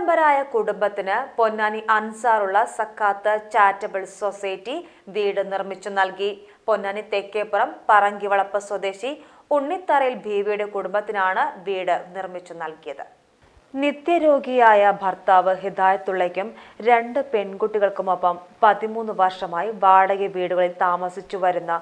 നിരാലംബരായ കുടുംബത്തിന് Ponnani Ansarulla Zakat charitable society വീട് നിർമ്മിച്ചു നൽകി. പൊന്നാനി തെക്കേപ്പുറം പറങ്കിവളപ്പ് സ്വദേശി ഉണ്ണിത്തറയിൽ ബീവിയുടെ കുടുംബത്തിനാണ് വീട് നിർമ്മിച്ചു നൽകിയത്. നിത്യരോഗിയായ ഭർത്താവ് ഹിദായത്തുള്ളയ്ക്കും രണ്ട് പെൺകുട്ടികൾക്കുമൊപ്പം പതിമൂന്ന് വർഷമായി വാടക വീടുകളിൽ താമസിച്ചു വരുന്ന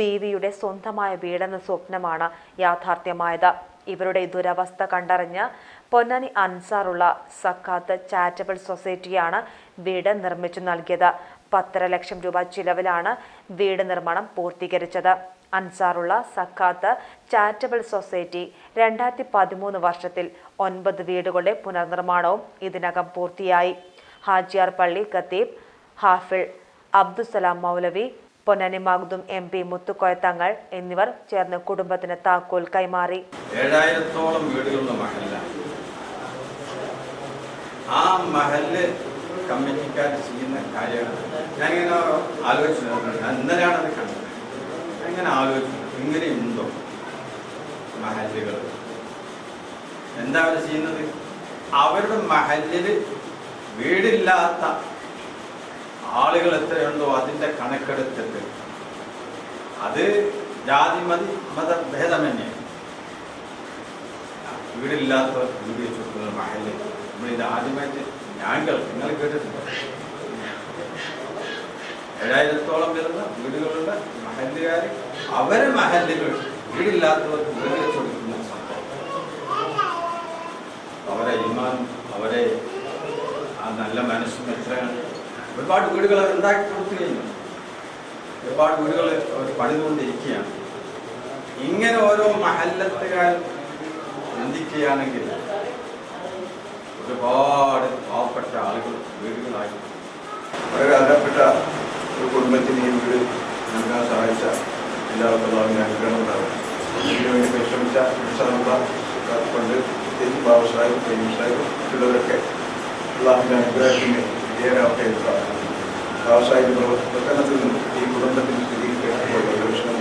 ബീവിയുടെ സ്വന്തമായ വീടെന്ന സ്വപ്നമാണ് യാഥാർത്ഥ്യമായത്. ഇവരുടെ ദുരവസ്ഥ കണ്ടറിഞ്ഞ് പൊന്നാനി അൻസാറുള്ള സക്കാത്ത് ചാരിറ്റബിൾ സൊസൈറ്റിയാണ് വീട് നിർമ്മിച്ചു നൽകിയത്. പത്തര ലക്ഷം രൂപ ചിലവിലാണ് വീട് നിർമ്മാണം പൂർത്തീകരിച്ചത്. അൻസാറുള്ള സക്കാത്ത് ചാരിറ്റബിൾ സൊസൈറ്റി രണ്ടായിരത്തി പതിമൂന്ന് വർഷത്തിൽ ഒൻപത് വീടുകളുടെ പുനർനിർമ്മാണവും ഇതിനകം പൂർത്തിയായി. ഹാജിയാർ പള്ളി ഖത്തീബ് ഹാഫിൾ അബ്ദുസലാം മൗലവി പൊന്നാനി മഗ്ദും എം പി മുത്തുക്കോയ തങ്ങൾ എന്നിവർ ചേർന്ന് കുടുംബത്തിന് താക്കോൽ കൈമാറി. ഏഴായിരത്തോളം വീടുകളുള്ള മഹല്ല. ആ മഹൽ കമ്മിറ്റിക്കാർ ചെയ്യുന്ന കാര്യങ്ങൾ. ഞാനിങ്ങനെ ആലോചിച്ചു ഞാൻ ഇന്നലെയാണ് അത് കണ്ടത്. എങ്ങനെ ആലോചിച്ചു? ഇങ്ങനെ ഉണ്ടോ മഹല്ലുകൾ? എന്താ അവർ ചെയ്യുന്നത്? അവരുടെ മഹല്ലിൽ വീടില്ലാത്ത ആളുകൾ എത്രയുണ്ടോ അതിന്റെ കണക്കെടുത്തിട്ട്. അത് ജാതി മതി മതഭേദമന്യേ വീടില്ലാത്തവർ വീട് ചുറ്റുന്ന കൊടുക്കുന്ന മഹൽ നമ്മളിത് ആദ്യമായിട്ട് ഞാൻ കേൾക്കും നിങ്ങൾ കേട്ടിട്ടുണ്ടോ ഏഴായിരത്തോളം വരുന്ന വീടുകളുടെ മഹല്ലുകാർ അവരെ മഹല്ലുകൾ വീടില്ലാത്തവർക്ക് വീട് കൊടുക്കുന്ന സംഭവം. അവരെ ഇമാൻ അവരെ ആ നല്ല മനസ്സും എത്രയാണ്? ഒരുപാട് വീടുകൾ അവർ ഉണ്ടാക്കി കഴിഞ്ഞു ഒരുപാട് വീടുകൾ അവർ പണിതുകൊണ്ടിരിക്കുകയാണ്. ഇങ്ങനെ ഓരോ മഹല്ലത്തുകാർ ചിന്തിക്കുകയാണെങ്കിൽ ഒരുപാട് പാവപ്പെട്ട ആളുകൾ വീടുകളായി. വളരെ അർഹപ്പെട്ട ഒരു കുടുംബത്തിന് ഈ വീട് നൽകാൻ സഹായിച്ച എല്ലാവർക്കും ഞാൻ അനുഗ്രഹം ഉണ്ടാകും ഇതിനു വേണ്ടി പരിശ്രമിച്ച ഇൻഷാള്ള കൊണ്ട് പ്രത്യേകിച്ച് ബാബു സാഹിബ് മറ്റുള്ളവരൊക്കെ മറ്റുള്ളവരൊക്കെ അള്ളാഹുവിന്റെ അനുഗ്രഹത്തിന് വിധേയരാവട്ടെ എന്ന് ബാബു സാഹിബ് പ്രവർത്തനത്തിൽ നിന്നും ഈ കുടുംബത്തിന് സ്ഥിരീകരിക്കപ്പെട്ട വിഷമം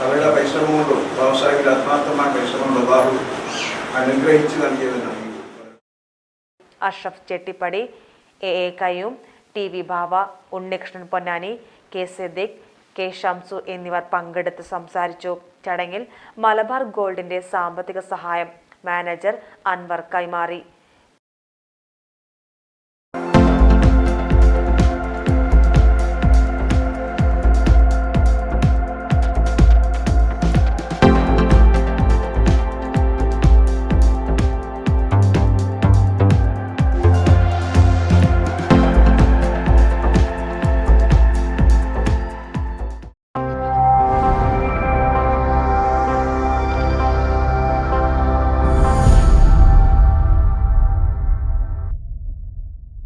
അവരുടെ പരിശ്രമം കൊണ്ടും ബാബു സാഹിബിന്റെ ആത്മാർത്ഥമായ പരിശ്രമം കൊണ്ട് ബാബു അനുഗ്രഹിച്ച് നൽകിയതെന്നാണ് Ashraf Chettippadi A A Kayyum T V Bava Unnikrishnan Ponnani K Siddique K Shamsu എന്നിവർ പങ്കെടുത്ത് സംസാരിച്ചു. ചടങ്ങിൽ മലബാർ ഗോൾഡിന്റെ സാമ്പത്തിക സഹായം മാനേജർ അൻവർ കൈമാറി.